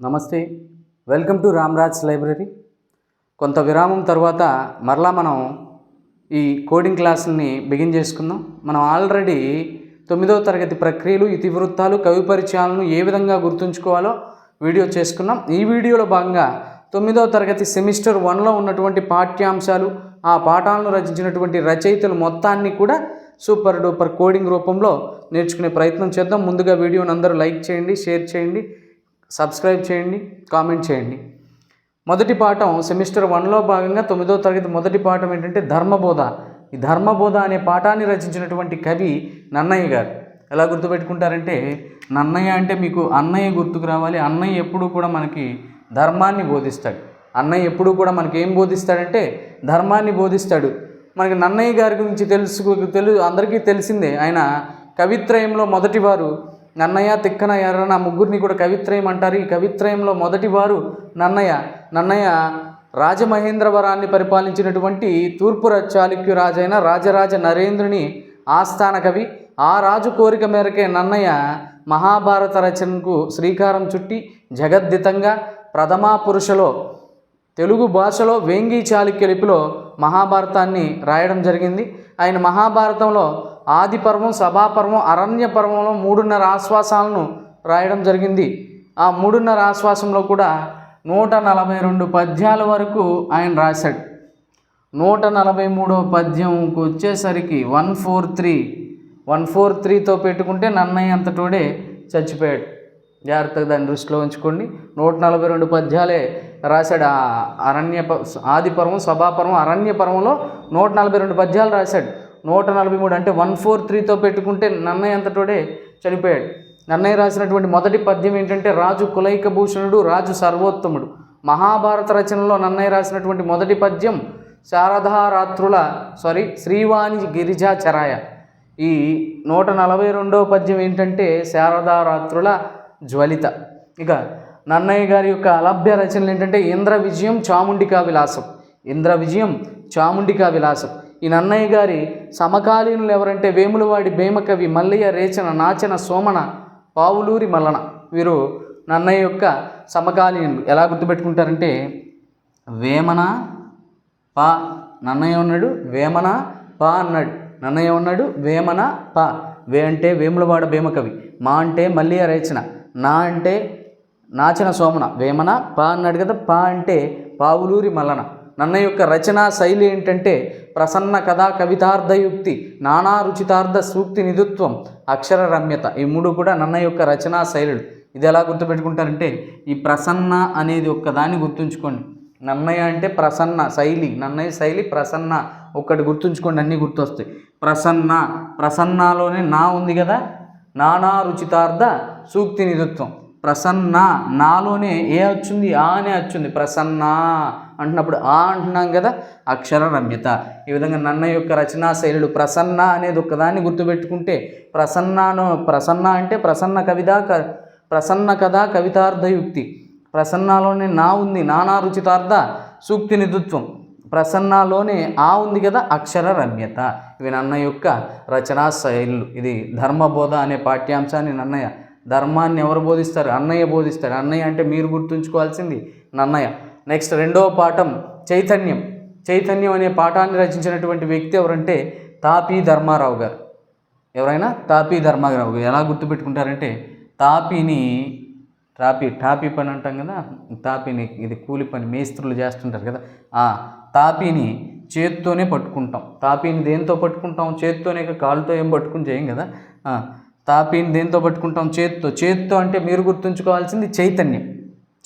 నమస్తే. Welcome to Ramraj library. కొంత విరామం తర్వాత మరలా మనం ఈ కోడింగ్ క్లాసుల్ని బిగిన్ చేసుకుందాం. మనం ఆల్రెడీ తొమ్మిదవ తరగతి ప్రక్రియలు ఇతివృత్తాలు కవి పరిచయాలను ఏ విధంగా గుర్తుంచుకోవాలో వీడియో చేసుకున్నాం. ఈ వీడియోలో భాగంగా తొమ్మిదవ తరగతి సెమిస్టర్ వన్లో ఉన్నటువంటి పాఠ్యాంశాలు ఆ పాఠాలను రచించినటువంటి రచయితలు మొత్తాన్ని కూడా సూపర్ డూపర్ కోడింగ్ రూపంలో నేర్చుకునే ప్రయత్నం చేద్దాం. ముందుగా వీడియోని అందరూ లైక్ చేయండి షేర్ చేయండి. సబ్స్క్రైబ్ చేయండి కామెంట్ చేయండి. మొదటి పాఠం సెమిస్టర్ వన్లో భాగంగా తొమ్మిదో తరగతి మొదటి పాఠం ఏంటంటే ధర్మబోధ. ఈ ధర్మబోధ అనే పాఠాన్ని రచించినటువంటి కవి నన్నయ్య గారు. ఎలా గుర్తుపెట్టుకుంటారంటే నన్నయ్య అంటే మీకు అన్నయ్య గుర్తుకు రావాలి. అన్నయ్య ఎప్పుడూ కూడా మనకి ధర్మాన్ని బోధిస్తాడు. అన్నయ్య ఎప్పుడూ కూడా మనకి ఏం బోధిస్తాడంటే ధర్మాన్ని బోధిస్తాడు. మనకి నన్నయ్య గారి గురించి తెలుసు తెలు అందరికీ తెలిసిందే. ఆయన కవిత్రయంలో మొదటివారు నన్నయ్య తిక్కన ఎర్రన ముగ్గురిని కూడా కవిత్రయం అంటారు. ఈ కవిత్రయంలో మొదటి వారు నన్నయ్య. నన్నయ్య రాజమహేంద్రవరాన్ని పరిపాలించినటువంటి తూర్పు చాళుక్యు చాళుక్య రాజైన రాజరాజ నరేంద్రుని ఆస్థాన కవి. ఆ రాజు కోరిక మేరకే నన్నయ్య మహాభారత రచనకు శ్రీకారం చుట్టి జగద్దితంగా ప్రథమా పురుషలో తెలుగు భాషలో వేంగి చాళుక్య లిపిలో మహాభారతాన్ని రాయడం జరిగింది. ఆయన మహాభారతంలో ఆది పర్వం సభాపర్వం అరణ్య పర్వంలో మూడున్నర ఆశ్వాసాలను రాయడం జరిగింది. ఆ మూడున్నర ఆశ్వాసంలో కూడా నూట నలభై రెండు పద్యాల వరకు ఆయన రాశాడు. నూట నలభై మూడో పద్యంకి వచ్చేసరికి one four three one four త్రీతో పెట్టుకుంటే నన్నయ్య అంతటోడే చచ్చిపోయాడు. జాగ్రత్తగా దాన్ని దృష్టిలో ఉంచుకోండి. నూట నలభై రెండు పద్యాలే రాశాడు. ఆ అరణ్య ప- ఆది పర్వం సభాపర్వం అరణ్య పర్వంలో నూట నలభై రెండు పద్యాలు రాశాడు. నూట నలభై మూడు అంటే వన్ ఫోర్ త్రీతో పెట్టుకుంటే నన్నయ్య అంతటోడే చనిపోయాడు. నన్నయ్య రాసినటువంటి మొదటి పద్యం ఏంటంటే రాజు కులైక భూషణుడు రాజు సర్వోత్తముడు. మహాభారత రచనలో నన్నయ్య రాసినటువంటి మొదటి పద్యం శారదారాత్రుల సారీ శ్రీవాణి గిరిజాచరాయ. ఈ నూట నలభై రెండవ పద్యం ఏంటంటే శారదారాత్రుల జ్వలిత. ఇక నన్నయ్య గారి యొక్క అలభ్య రచనలు ఏంటంటే ఇంద్ర విజయం చాముండికా విలాసం. ఇంద్ర విజయం చాముండికా విలాసం. ఈ నన్నయ్య గారి సమకాలీనులు ఎవరంటే వేములవాడి భీమకవి మల్లయ్య రేచన నాచన సోమన పావులూరి మల్లన. వీరు నన్నయ్య యొక్క సమకాలీనులు. ఎలా గుర్తుపెట్టుకుంటారంటే వేమన పా నన్నయ్య ఉన్నాడు వేమన పా అన్నాడు. నన్నయ్య ఉన్నాడు వేమన పా. వే అంటే వేములవాడ భీమకవి మా అంటే మల్లయ్య రేచన నా అంటే నాచన సోమన. వేమన పా అన్నాడు కదా పా అంటే పావులూరి మల్లన. నన్న యొక్క రచనా శైలి ఏంటంటే ప్రసన్న కథా కవితార్థయుక్తి నానా రుచితార్థ సూక్తి నిధుత్వం అక్షర రమ్యత ఈ మూడు కూడా నన్న యొక్క రచనా శైలులు. ఇది ఎలా గుర్తుపెట్టుకుంటారంటే ఈ ప్రసన్న అనేది ఒక్కదాన్ని గుర్తుంచుకోండి. నన్నయ్య అంటే ప్రసన్న శైలి. నన్నయ్య శైలి ప్రసన్న. ఒక్కటి గుర్తుంచుకోండి అన్నీ గుర్తొస్తాయి. ప్రసన్న. ప్రసన్నలోనే నా ఉంది కదా. నానా రుచితార్థ సూక్తి నిధుత్వం. ప్రసన్న. నాలోనే ఏ వచ్చింది? ఆ అనే వచ్చింది. ప్రసన్న. అంటున్నప్పుడు ఆ అంటున్నాం కదా అక్షర రమ్యత ఈ విధంగా నన్న యొక్క రచనా శైలులు ప్రసన్న అనేది ఒక్కదాన్ని గుర్తుపెట్టుకుంటే ప్రసన్నను ప్రసన్న అంటే ప్రసన్న కవిత క ప్రసన్న కథ కవితార్థయుక్తి. ప్రసన్నలోనే నా ఉంది నానా రుచితార్థ సూక్తి నిధుత్వం ప్రసన్నలోనే ఆ ఉంది కదా అక్షర రమ్యత ఇవి నన్న యొక్క రచనా శైలులు. ఇది ధర్మబోధ అనే పాఠ్యాంశాన్ని నన్నయ్య ధర్మాన్ని ఎవరు బోధిస్తారు? అన్నయ్య బోధిస్తాడు అన్నయ్య అంటే మీరు గుర్తుంచుకోవాల్సింది నన్నయ్య. నెక్స్ట్ రెండవ పాఠం చైతన్యం. చైతన్యం అనే పాఠాన్ని రచించినటువంటి వ్యక్తి ఎవరంటే తాపీ ధర్మారావు గారు. ఎవరైనా? తాపీ ధర్మారావు గారు. ఎలా గుర్తుపెట్టుకుంటారంటే తాపీని టాపీ టాపీ పని అంటాం కదా? తాపీని ఇది కూలి పని మేస్త్రులు చేస్తుంటారు కదా? ఆ తాపీని చేత్తోనే పట్టుకుంటాం. తాపీని దేంతో పట్టుకుంటాం? చేత్తోనే కాలుతో ఏం పట్టుకుని చేయం కదా? తాపీని దేంతో పట్టుకుంటాం? చేత్తో. చేత్తో అంటే మీరు గుర్తుంచుకోవాల్సింది చైతన్యం.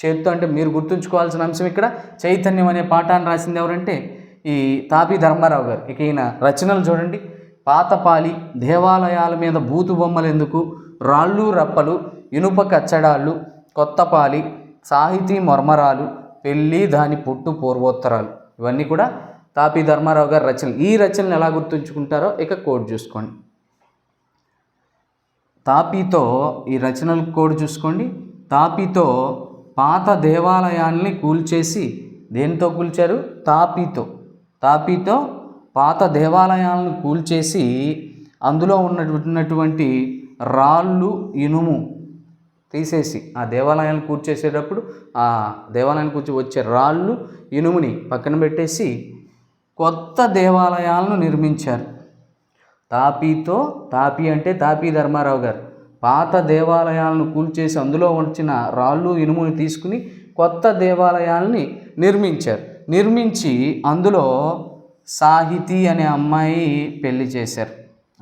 చేతితో అంటే మీరు గుర్తుంచుకోవాల్సిన అంశం ఇక్కడ. చైతన్యం అనే పాఠాన్ని రాసింది ఎవరంటే ఈ తాపీ ధర్మారావు గారు. ఇక ఈయన రచనలు చూడండి. పాతపాలి దేవాలయాల మీద బూతు బొమ్మలు ఎందుకు? రాళ్ళు రప్పలు ఇనుప కచ్చడాళ్ళు కొత్తపాలి సాహితీ మర్మరాలు పెళ్ళి దాని పుట్టు పూర్వోత్తరాలు. ఇవన్నీ కూడా తాపి ధర్మారావు గారి రచనలు. ఈ రచనలు ఎలా గుర్తుంచుకుంటారో ఇక కోడ్ చూసుకోండి. తాపీతో ఈ రచనలు కోడ్ చూసుకోండి. తాపీతో పాత దేవాలయాన్ని కూల్చేసి దేనితో కూల్చారు? తాపీతో. తాపీతో పాత దేవాలయాలను కూల్చేసి అందులో ఉన్నటువంటి రాళ్ళు ఇనుము తీసేసి ఆ దేవాలయాన్ని కూర్చేసేటప్పుడు ఆ దేవాలయాన్ని కూర్చి వచ్చే రాళ్ళు ఇనుముని పక్కన పెట్టేసి కొత్త దేవాలయాలను నిర్మించారు. తాపీతో తాపీ అంటే తాపీ ధర్మారావు గారు. పాత దేవాలయాలను కూల్చేసి అందులో వచ్చిన రాళ్ళు ఇనుముని తీసుకుని కొత్త దేవాలయాల్ని నిర్మించారు. నిర్మించి అందులో సాహితీ అనే అమ్మాయి పెళ్ళి చేశారు.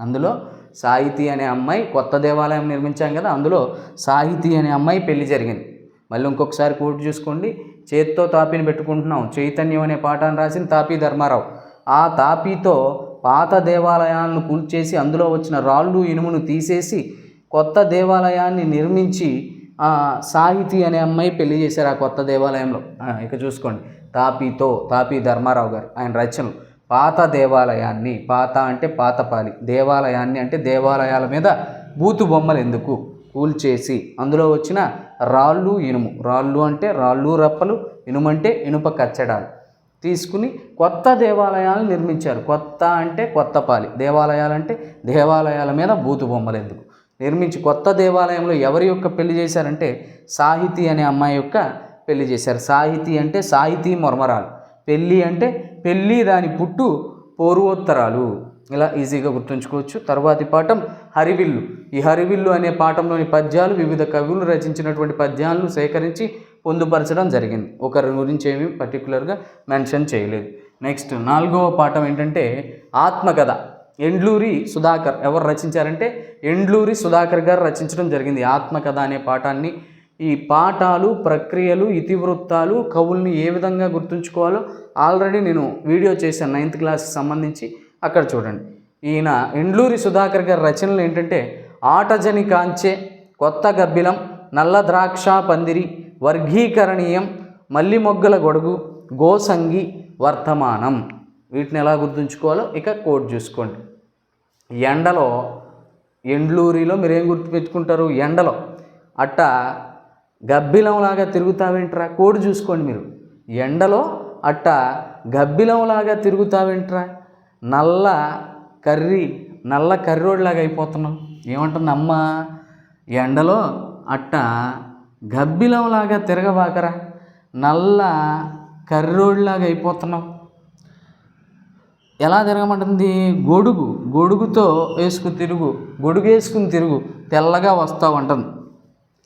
అందులో సాహితీ అనే అమ్మాయి కొత్త దేవాలయం నిర్మించాం కదా అందులో సాహితీ అనే అమ్మాయి పెళ్ళి జరిగింది. మళ్ళీ ఇంకొకసారి కోర్టు చూసుకోండి. చేత్తో తాపీని పెట్టుకుంటున్నాం. చైతన్యం అనే పాఠాన్ని రాసిన తాపీ ధర్మారావు. ఆ తాపీతో పాత దేవాలయాలను కూల్చేసి అందులో వచ్చిన రాళ్ళు ఇనుమును తీసేసి కొత్త దేవాలయాన్ని నిర్మించి సాహితి సాహితీ అనే అమ్మాయి పెళ్ళి చేశారు ఆ కొత్త దేవాలయంలో. ఇక చూసుకోండి. తాపీతో తాపీ ధర్మారావు గారు ఆయన రచనలు. పాత దేవాలయాన్ని పాత అంటే పాతపాలి దేవాలయాన్ని అంటే దేవాలయాల మీద బూతు బొమ్మలు ఎందుకు? కూల్చేసి అందులో వచ్చిన రాళ్ళు ఇనుము. రాళ్ళు అంటే రాళ్ళు రప్పలు ఇనుము అంటే ఇనుప కచ్చడాలు. తీసుకుని కొత్త దేవాలయాలను నిర్మించారు. కొత్త అంటే కొత్తపాలి దేవాలయాలు అంటే దేవాలయాల మీద బూతు బొమ్మలు ఎందుకు? నిర్మించి కొత్త దేవాలయంలో ఎవరి యొక్క పెళ్ళి చేశారంటే సాహితీ అనే అమ్మాయి యొక్క పెళ్ళి చేశారు. సాహితీ అంటే సాహితీ మొరమరాలు. పెళ్ళి అంటే పెళ్ళి దాని పుట్టు పూర్వోత్తరాలు. ఇలా ఈజీగా గుర్తుంచుకోవచ్చు. తర్వాతి పాఠం హరివిల్లు. ఈ హరివిల్లు అనే పాఠంలోని పద్యాలు వివిధ కవులు రచించినటువంటి పద్యాలను సేకరించి పొందుపరచడం జరిగింది. ఒకరి గురించి ఏమీ పర్టికులర్గా మెన్షన్ చేయలేదు. నెక్స్ట్ నాలుగవ పాఠం ఏంటంటే ఆత్మకథ. ఎండ్లూరి సుధాకర్ ఎవరు రచించారంటే ఎండ్లూరి సుధాకర్ గారు రచించడం జరిగింది. ఆత్మకథ అనే పాఠాన్ని. ఈ పాఠాలు ప్రక్రియలు ఇతివృత్తాలు కవుల్ని ఏ విధంగా గుర్తుంచుకోవాలో ఆల్రెడీ నేను వీడియో చేశాను నైన్త్ క్లాస్కి సంబంధించి. అక్కడ చూడండి. ఈయన ఎండ్లూరి సుధాకర్ గారి రచనలు ఏంటంటే ఆటజని కాంచే కొత్త గబ్బిలం నల్ల ద్రాక్ష పందిరి వర్గీకరణీయం మల్లి మొగ్గల గొడుగు గోసంగి వర్తమానం వీటిని ఎలా గుర్తుంచుకోవాలో ఇక కోడ్ చూసుకోండి. ఎండలో ఎండ్లూరిలో మీరేం గుర్తుపెట్టుకుంటారు? ఎండలో. అట్ట గబ్బిలంలాగా తిరుగుతావేంట్రా? కోడ్ చూసుకోండి మీరు. ఎండలో అట్ట గబ్బిలంలాగా తిరుగుతావేంట్రా? నల్ల కర్రీ నల్ల కర్రోడ్లాగా అయిపోతున్నాం. ఏమంటుంది అమ్మ ఎండలో అట్ట గబ్బిలంలాగా తిరగబాకరా? నల్ల కర్రోడ్లాగా అయిపోతున్నాం. ఎలా తిరగమంటుంది? గొడుగు గొడుగుతో వేసుకుని తిరుగు గొడుగు వేసుకుని తిరుగు తెల్లగా వస్తావు అంటుంది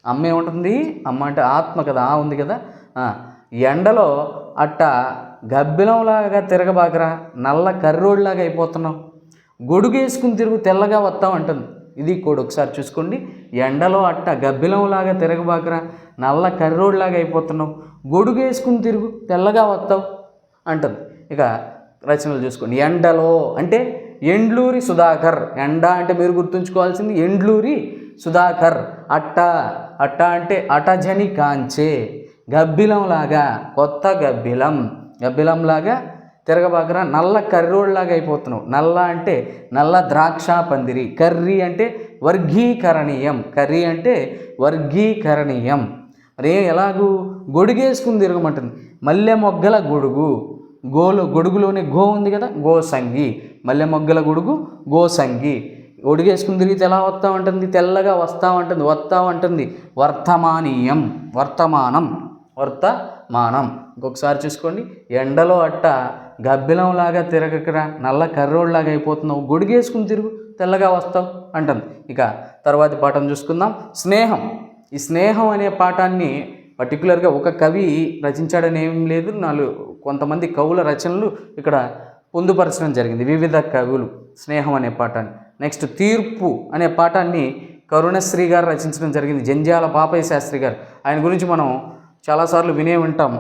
అమ్మ ఏముంటుంది? అమ్మ అంటే ఆత్మ కదా ఆ ఉంది కదా. ఎండలో అట్ట గబ్బిలంలాగా తిరగబాకరా నల్ల కర్రోడ్లాగా అయిపోతున్నావు. గొడుగు వేసుకుని తిరుగు తెల్లగా వస్తావు అంటుంది ఇది కూడా ఒకసారి చూసుకోండి. ఎండలో అట్ట గబ్బిలంలాగా తిరగబాకరా నల్ల కర్రోడ్లాగా అయిపోతున్నావు. గొడుగు వేసుకుని తిరుగు తెల్లగా వస్తావు అంటుంది. ఇక రచనలు చూసుకోండి. ఎండలో అంటే ఎండ్లూరి సుధాకర్. ఎండ అంటే మీరు గుర్తుంచుకోవాల్సింది ఎండ్లూరి సుధాకర్. అట్ట అట్ట అంటే అటజని కాంచే గబ్బిలంలాగా కొత్త గబ్బిలం. గబ్బిలంలాగా తిరగబాకరా నల్ల కర్రోడ్లాగా అయిపోతున్నావు. నల్ల అంటే నల్ల ద్రాక్ష పందిరి. కర్రీ అంటే వర్గీకరణీయం. కర్రీ అంటే వర్గీకరణీయం. మరి ఎలాగూ గొడుగేసుకుని తిరగమంటుంది. మల్లె మొగ్గల గొడుగు. గోలు గొడుగులోనే గో ఉంది కదా గోసంగి మల్లె మొగ్గల గొడుగు గోసంగి ఒడిగేసుకుని తిరిగితే ఎలా వస్తా ఉంటుంది? తెల్లగా వస్తా ఉంటుంది వస్తా ఉంటుంది. వర్తమానీయం వర్తమానం వర్తమానం. ఇంకొకసారి చూసుకోండి. ఎండలో అట్ట గబ్బిలంలాగా తిరగకరా నల్ల కర్రోడ్లాగా అయిపోతున్నావు. గొడిగేసుకుని తిరుగు తెల్లగా వస్తావు అంటుంది. ఇక తర్వాతి పాఠం చూసుకుందాం. స్నేహం. ఈ స్నేహం అనే పాఠాన్ని పర్టికులర్గా ఒక కవి రచించాడని ఏం లేదు. నాలుగు కొంతమంది కవుల రచనలు ఇక్కడ పొందుపరచడం జరిగింది. వివిధ కవులు స్నేహం అనే పాఠాన్ని. నెక్స్ట్ తీర్పు అనే పాఠాన్ని కరుణశ్రీ గారు రచించడం జరిగింది. జంజాల పాపయ్య శాస్త్రి గారు. ఆయన గురించి మనం చాలాసార్లు వినే ఉంటాం.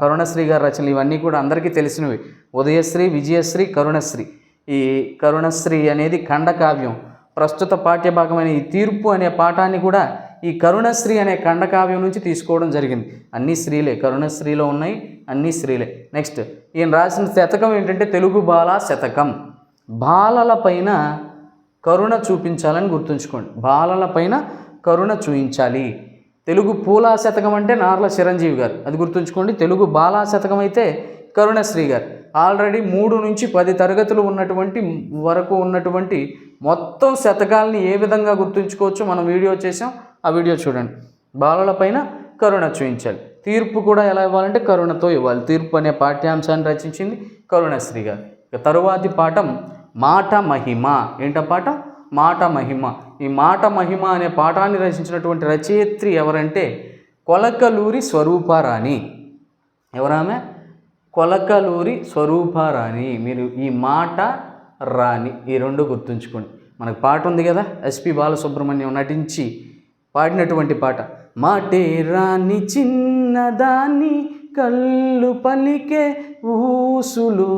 కరుణశ్రీ గారి రచనలు ఇవన్నీ కూడా అందరికీ తెలిసినవి. ఉదయశ్రీ విజయశ్రీ కరుణశ్రీ. ఈ కరుణశ్రీ అనేది ఖండకావ్యం. ప్రస్తుత పాఠ్యభాగమైన ఈ తీర్పు అనే పాఠాన్ని కూడా ఈ కరుణశ్రీ అనే ఖండకావ్యం నుంచి తీసుకోవడం జరిగింది. అన్ని స్త్రీలే కరుణశ్రీలో ఉన్నాయి. అన్ని స్త్రీలే. నెక్స్ట్ ఈయన రాసిన శతకం ఏంటంటే తెలుగు బాల శతకం. బాలల పైన కరుణ చూపించాలని గుర్తుంచుకోండి. బాలల పైన కరుణ చూపించాలి తెలుగు పూలా శతకం అంటే నార్ల చిరంజీవి గారు. అది గుర్తుంచుకోండి. తెలుగు బాలా శతకం అయితే కరుణశ్రీ గారు. ఆల్రెడీ మూడు నుంచి పది తరగతులు ఉన్నటువంటి వరకు ఉన్నటువంటి మొత్తం శతకాలని ఏ విధంగా గుర్తుంచుకోవచ్చో మనం వీడియో చేసాం ఆ వీడియో చూడండి. బాలలపైన కరుణ చూపించాలి తీర్పు కూడా ఎలా ఇవ్వాలంటే కరుణతో ఇవ్వాలి. తీర్పు అనే పాఠ్యాంశాన్ని రచించింది కరుణశ్రీ గారు. ఇక తరువాతి పాఠం మాట మహిమ. ఏంట పాఠం? మాట మహిమ. ఈ మాట మహిమ అనే పాఠాన్ని రచించినటువంటి రచయిత్రి ఎవరంటే కొలకలూరి స్వరూపారాణి. ఎవరామె? కొలకలూరి స్వరూపారాణి. మీరు ఈ మాట రాణి ఈ రెండు గుర్తుంచుకోండి. మనకు పాట ఉంది కదా? ఎస్పి బాలసుబ్రహ్మణ్యం నటించి పాడినటువంటి పాట. మాటే రాణి చిన్నదాన్ని కళ్ళు పలికే ఊసులు.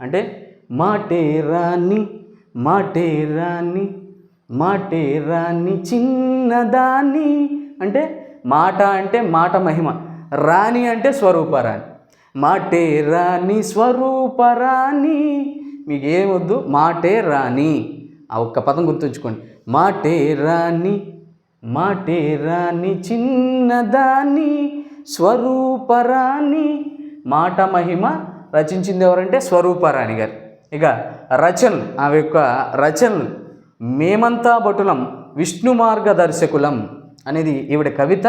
అంటే మాటే రాణి మాటే రాణి మాటే రాణి చిన్నదాన్ని అంటే మాట అంటే మాట మహిమ రాణి అంటే స్వరూపరాణి మాటే రాణి స్వరూపరాణి మీకు ఏమొద్దు మాటే రాణి. ఆ ఒక్క పదం గుర్తుంచుకోండి. మాటే రాణి మాటే రాణి చిన్నదాన్ని స్వరూపరాణి మాట మహిమ రచించింది ఎవరంటే స్వరూపరాణి గారు. ఇక రచనలు ఆమె యొక్క రచనలు మేమంతా భటులం విష్ణు మార్గదర్శకులం అనేది ఈవిడ కవిత.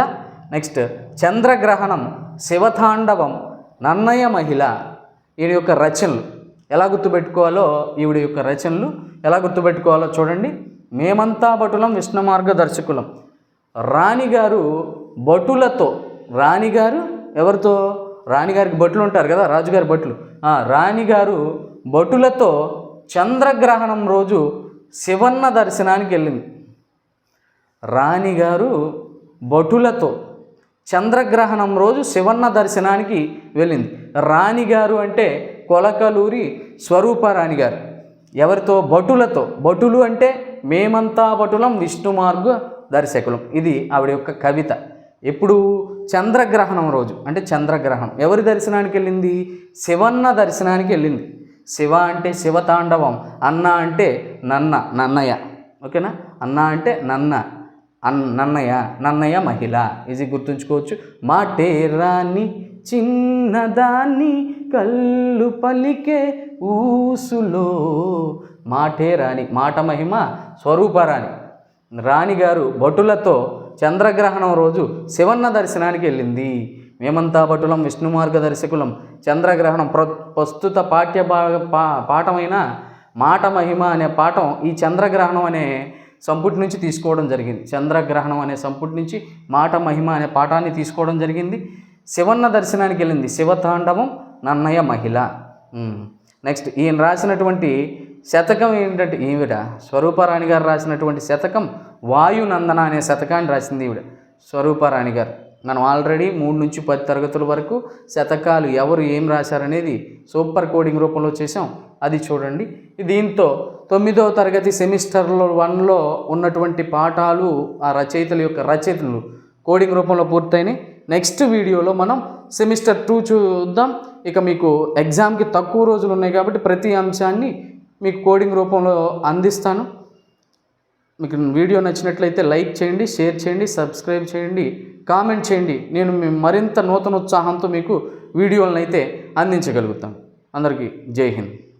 నెక్స్ట్ చంద్రగ్రహణం శివతాండవం నన్నయ మహిళ ఈయన యొక్క రచనలు. ఎలా గుర్తుపెట్టుకోవాలో ఈవిడ యొక్క రచనలు ఎలా గుర్తుపెట్టుకోవాలో చూడండి. మేమంతా భటులం విష్ణు మార్గదర్శకులం. రాణిగారు భటులతో రాణిగారు ఎవరితో? రాణిగారికి భటులు ఉంటారు కదా రాజుగారి భటులు. రాణిగారు భటులతో చంద్రగ్రహణం రోజు శివన్న దర్శనానికి వెళ్ళింది. రాణిగారు భటులతో చంద్రగ్రహణం రోజు శివన్న దర్శనానికి వెళ్ళింది. రాణిగారు అంటే కొలకలూరి స్వరూప గారు ఎవరితో? భటులతో. భటులు అంటే మేమంతా భటులం విష్ణు మార్గ దర్శకులం. ఇది ఆవిడ యొక్క కవిత. ఎప్పుడు చంద్రగ్రహణం రోజు అంటే చంద్రగ్రహణం. ఎవరి దర్శనానికి వెళ్ళింది? శివన్న దర్శనానికి వెళ్ళింది. శివ అంటే శివతాండవం అన్న అంటే నన్న నన్నయ్య. ఓకేనా? అన్న అంటే నన్న అన్ నన్నయ్య నన్నయ్య మహిళ. ఇది గుర్తుంచుకోవచ్చు. మాటే రాణి చిన్నదాన్ని కళ్ళు పలికే ఊసులో మాటేరాణి మాట మహిమ స్వరూపరాణి రాణిగారు భటులతో చంద్రగ్రహణం రోజు శివన్న దర్శనానికి వెళ్ళింది. మేమంతా భటులం విష్ణు మార్గదర్శకులం. చంద్రగ్రహణం ప్ర ప్రస్తుత పాఠ్య భాగ పా పాఠమైన మాట మహిమ అనే పాఠం ఈ చంద్రగ్రహణం అనే సంపుటి నుంచి తీసుకోవడం జరిగింది. చంద్రగ్రహణం అనే సంపుటి నుంచి మాట మహిమ అనే పాఠాన్ని తీసుకోవడం జరిగింది. శివన్న దర్శనానికి వెళ్ళింది శివతాండవం నన్నయ్య మహిళ. నెక్స్ట్ ఈయన రాసినటువంటి శతకం ఏంటంటే ఈవిడ స్వరూపారాణి గారు రాసినటువంటి శతకం వాయునందన అనే శతకాన్ని రాసింది ఈవిడ. స్వరూపారాణి గారు. మనం ఆల్రెడీ మూడు నుంచి పది తరగతుల వరకు శతకాలు ఎవరు ఏం రాశారనేది సూపర్ కోడింగ్ రూపంలో చేసాం అది చూడండి. దీంతో తొమ్మిదవ తరగతి సెమిస్టర్లో వన్లో ఉన్నటువంటి పాఠాలు ఆ రచయితల యొక్క రచయితలు కోడింగ్ రూపంలో పూర్తయినాయి. నెక్స్ట్ వీడియోలో మనం సెమిస్టర్ టూ చూద్దాం. ఇక మీకు ఎగ్జామ్కి తక్కువ రోజులు ఉన్నాయి కాబట్టి ప్రతి అంశాన్ని మీకు కోడింగ్ రూపంలో అందిస్తాను. మీకు వీడియో నచ్చినట్లయితే లైక్ చేయండి షేర్ చేయండి సబ్స్క్రైబ్ చేయండి కామెంట్ చేయండి. నేను మీ- మరింత నూతన ఉత్సాహంతో మీకు వీడియోలను అయితే అందించగలుగుతాను. అందరికీ జై హింద్.